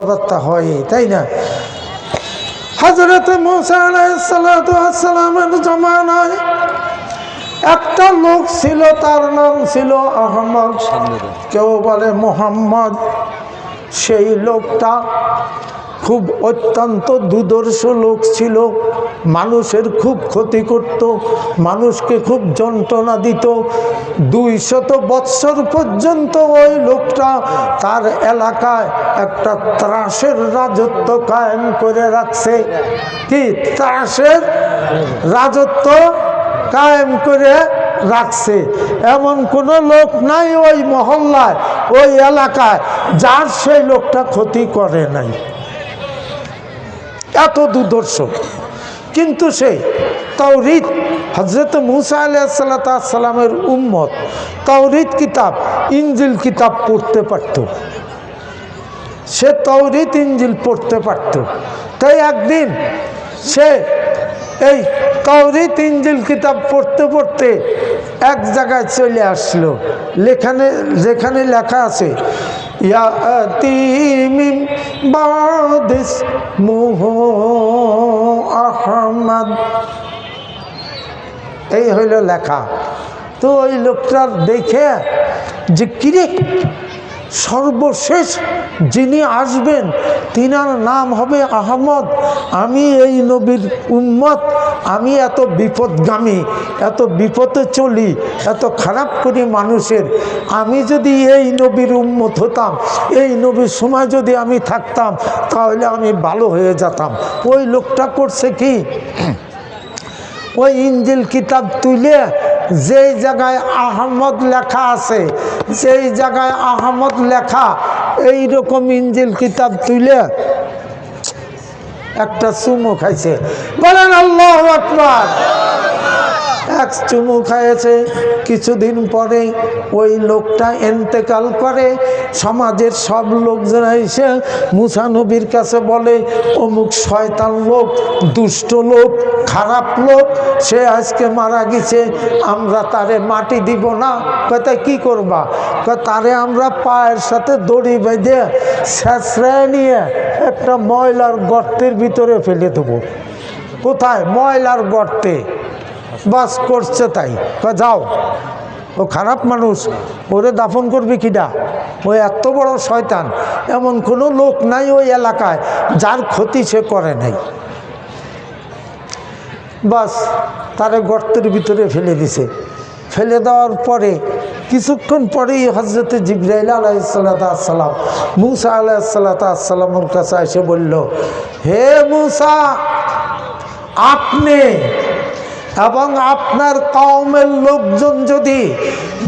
কথাবার্তা হয় তাই না? হজরত মুসালামের জমানায় একটা লোক ছিল তার নাম ছিল আহমদ। কেউ বলে মোহাম্মদ। সেই লোকটা খুব অত্যন্ত দুদর্শ লোক ছিল। মানুষের খুব ক্ষতি করত, মানুষকে খুব যন্ত্রণা দিত। দুই শত বৎসর পর্যন্ত ওই লোকটা তার এলাকায় একটা ত্রাসের রাজত্ব কায়েম করে রাখছে। কি? ত্রাসের রাজত্ব কায়েম করে রাখছে। এমন কোনো লোক নাই ওই মহল্লায়, ওই এলাকায়, যার সেই লোকটা ক্ষতি করে নাই। এত দুর্দর্শ কিন্তু সে তাওরিদ হজরত মুসা আলাইসাল্লামের উম্মত তাওরিদ কিতাব ইঞ্জিল কিতাব পড়তে পারত। সে তাওরিদ ইঞ্জিল পড়তে পারত। তাই একদিন সে এই তাওরিদ ইঞ্জিল কিতাব পড়তে পড়তে এক জায়গায় চলে আসলো। লেখানে যেখানে লেখা আছে মিন বাদিস মুহ আহমদ এই হইল লেখা। তো ওই লোকটার দেখে যে কিরে? সর্বশেষ যিনি আসবেন, তিনার নাম হবে আহমদ। আমি এই নবীর উম্মত। আমি এত বিপদগামী, এত বিপদে চলি, এত খারাপ করি মানুষের। আমি যদি এই নবীর উম্মত হতাম, এই নবীর সময় যদি আমি থাকতাম, তাহলে আমি ভালো হয়ে যেতাম। ওই লোকটা করছে কি? ওই ইঞ্জিল কিতাব তুলে যেই জায়গায় আহমদ লেখা আছে সেই জায়গায় আহমদ লেখা এই রকম ইঞ্জিল কিতাব তুলে একটা চুমো খাইছে। বলেন আল্লাহ আকবার। এক চুমু খাইয়েছে। কিছুদিন পরে ওই লোকটা এন্তেকাল করে। সমাজের সব লোকজন এসে মুসা নবীর কাছে বলে, অমুক শয়তান লোক, দুষ্ট লোক, খারাপ লোক, সে আজকে মারা গেছে, আমরা তারে মাটি দিব না। কথা কি করবা? তারে আমরা পায়ের সাথে দড়ি বেঁধে ছেঁচড়ায় নিয়ে একটা ময়লার গর্তের ভিতরে ফেলে দেবো। কোথায়? ময়লার গর্তে। বাস করছে তাই। যাও। ও খারাপ মানুষ। ওরে দাফন করবে কিডা? ও এত বড় শয়তান। এমন কোনো লোক নাই ওই এলাকায়, যার ক্ষতি সে করে নাই। বাস তারে গর্তের ভিতরে ফেলে দিছে। ফেলে দেওয়ার পরে কিছুক্ষণ পরেই হজরত জিব্রাইল আলাইসাল্লাম মুসা আলাইসাল্লামের কাছে এসে বলল, হে মুসা, আপনি এবং আপনার কওমের লোকজন যদি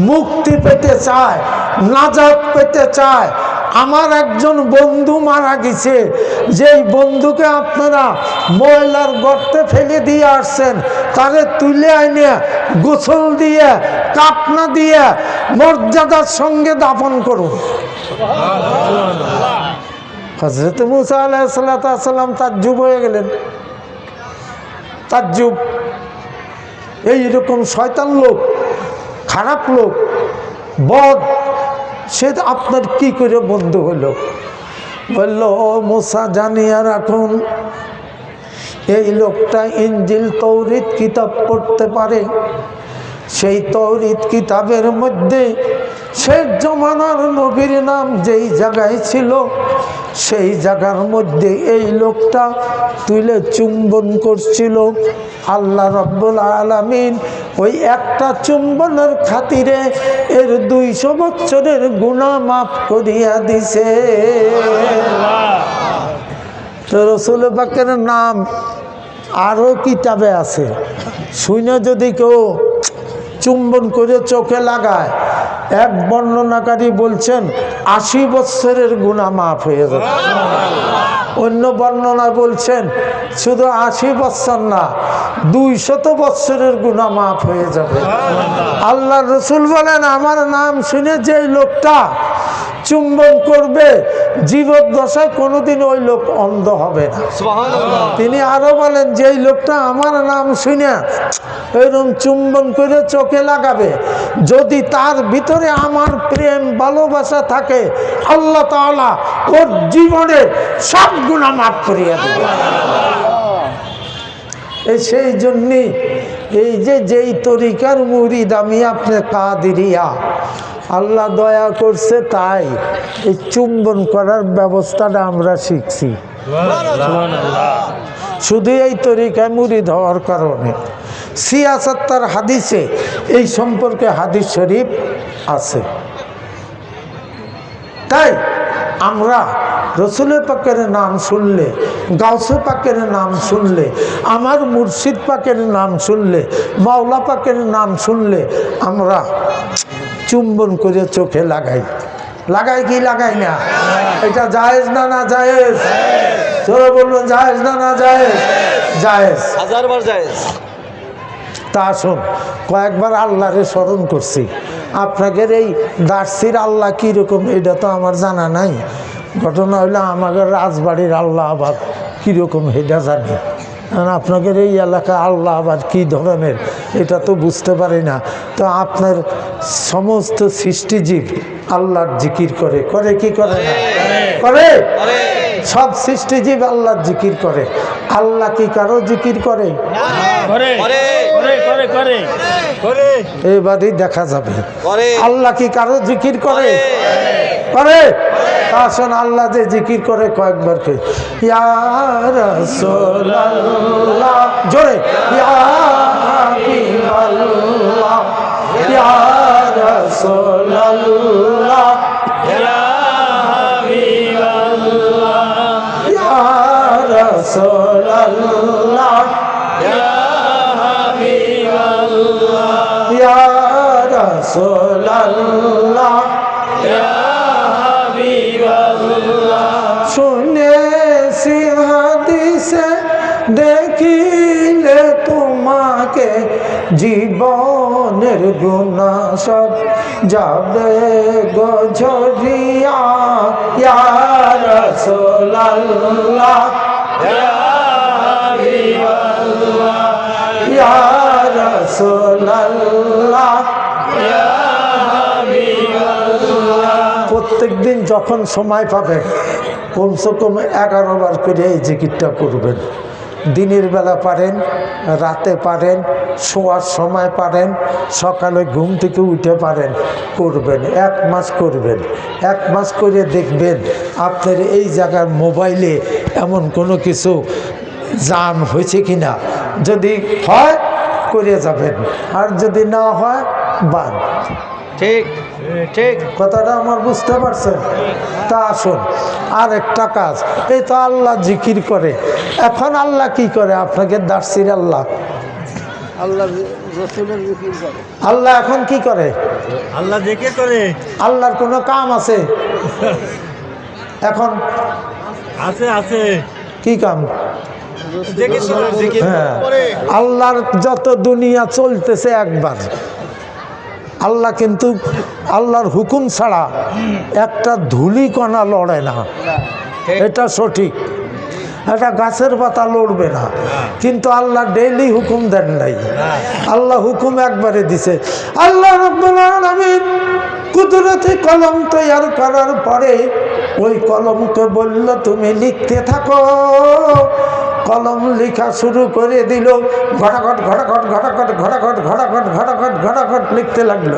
মুক্তি পেতে চায়, নাজাত পেতে চায়, আমার একজন বন্ধু মারা গেছে, যেই বন্ধুকে আপনারা ময়লার গর্তে ফেলে দিয়ে আসছেন, তারে তুলে আইনে গোসল দিয়ে, কাপনা দিয়ে মর্যাদার সঙ্গে দাফন করুন। হজরত মুসা আলাহ সাল্লাম তার যুব হয়ে গেলেন। তার যুগ এরকম শয়তান লোক, খারাপ লোক, বদ, সে আপনার কি করে বন্ধু হলো? বলল, ও মোসা, জানিয়া রাখুন, এই লোকটা ইঞ্জিল তৌরিত কিতাব পড়তে পারে। সেই তৌরিত কিতাবের মধ্যে শেষ জমানার নবীর নাম যেই জায়গায় ছিল, সেই জায়গার মধ্যে এই লোকটা তুলে চুম্বন করছিল। আল্লাহ রব্বুল আলমিন ওই একটা চুম্বনের খাতিরে এর দুইশো বছরের গুণা মাফ করিয়া দিছে। তো রসুল নাম আরও কিতাবে আছে। শুনে যদি কেউ চুম্বন করে চোখে লাগায়। এক বর্ণনাকারী বলছেন আশি বৎসরের গুণা মাফ হয়ে যাবে। অন্য বর্ণনা বলছেন শুধু আশি বৎসর না দুই শত বৎসরের গুণা মাফ হয়ে যাবে। আল্লাহ রসুল বলেন আমার নাম শুনে যে লোকটা চুম্বন করবে জীবদ্দশায় কোনোদিন ওই লোক অন্ধ হবে না। তিনি আরও বলেন যে লোকটা আমার নাম শুনে এরকম চুম্বন করে চোখে লাগাবে যদি তার ভিতরে আমার প্রেম ভালোবাসা থাকে আল্লাহ তাআলা ওর জীবনে সব গুণা মাফ করিয়া দেবে সেই জন্যে এই যে যেই তরিকার মুরিদ আমি আপনার কাদিরিয়া, আল্লাহ দয়া করছে তাই এই চুম্বন করার ব্যবস্থাটা আমরা শিখছি। শুধু এই তরিকায় মুরিদ হওয়ার কারণে। সিয়াসত্তার হাদিসে এই সম্পর্কে হাদিস শরীফ আছে। তাই আমরা রসুলের পাকের নাম শুনলে গাউসে পাকের নাম শুনলে আমার মুর্শিদ পাকের নাম শুনলে মাওলা পাকের নাম শুনলে আমরা চুম্বন করে চোখে লাগাই। লাগাই কি লাগাই না? এটা জায়েজ না না জায়েজ? চলো বলল জায়েজ না না জায়েজ? জায়েজ। হাজার বার যায় তা আসুন কয়েকবার আল্লাহরে স্মরণ করছি। আপনাদের এই দার্সির আল্লাহ কীরকম এটা তো আমার জানা নাই। ঘটনা হইল আমাদের রাজবাড়ির আল্লাহ আবার কীরকম এটা জানি। কারণ আপনাদের এই এলাকা আল্লাহ আবার কী ধরনের এটা তো বুঝতে পারি না। তো আপনার সমস্ত সৃষ্টিজীব আল্লাহর জিকির করে। করে কি করে না? করে? সব সৃষ্টিজীব আল্লাহর জিকির করে। আল্লাহ কি কারও জিকির করে? করে। করে। করে করে করে। করে। এবারই দেখা যাবে। আল্লাহ কি কারও জিকির করে। তা আসুন আল্লাহ যে জিকির করে কয়েকবার কে জোরে। ইয়া হাবিবাল্লাহ। দেখিলে তোমাকে জীবনের গুণা সব যাবে গঝরিয়া প্রত্যেক দিন যখন সময় পাবে, কমসে কম এগারো বার করে এই জিকিরটা করবেন। দিনের বেলা পারেন, রাতে পারেন, শোয়ার সময় পারেন, সকালে ঘুম থেকে উঠে পারেন, করবেন, এক মাস করবেন। এক মাস করে দেখবেন আপনার এই জায়গার মোবাইলে এমন কোনো কিছু জাম হয়েছে কি না যদি হয়, করে যাবেন। আর যদি না হয়, বাদ। ঠিক। ঠিক। কথাটা আমার বুঝতে পারছেন? তা আসুন আর একটা কাজ। এই তো আল্লাহ জিকির করে। এখন আল্লাহ কি করে? আপনাকে দার্সির আল্লাহ। আল্লাহ রসুলের জিকির করে। আল্লাহ এখন কি করে? আল্লাহ দেখে করে। আল্লাহর কোনো কাম আছে? এখন আছে আছে। কি কাম? হ্যাঁ। আল্লাহর যত দুনিয়া চলতেছে একবার। আল্লাহ কিন্তু আল্লাহর হুকুম ছাড়া একটা ধুলি কণা লড়ে না। এটা সঠিক। এটা গাছের পাতা লড়বে না। কিন্তু আল্লাহ ডেইলি হুকুম দেন নাই। আল্লাহ হুকুম একবারে দিছে। আল্লাহ রব্বুল কুদরতি কলম তৈয়ার করার পরে ওই কলমকে বলল, তুমি লিখতে থাকো। কলম লেখা শুরু করে দিল ঘটাঘট ঘটাঘট ঘটাঘট ঘটাঘট ঘটাঘট ঘটাঘট ঘটাঘট লিখতে লাগল।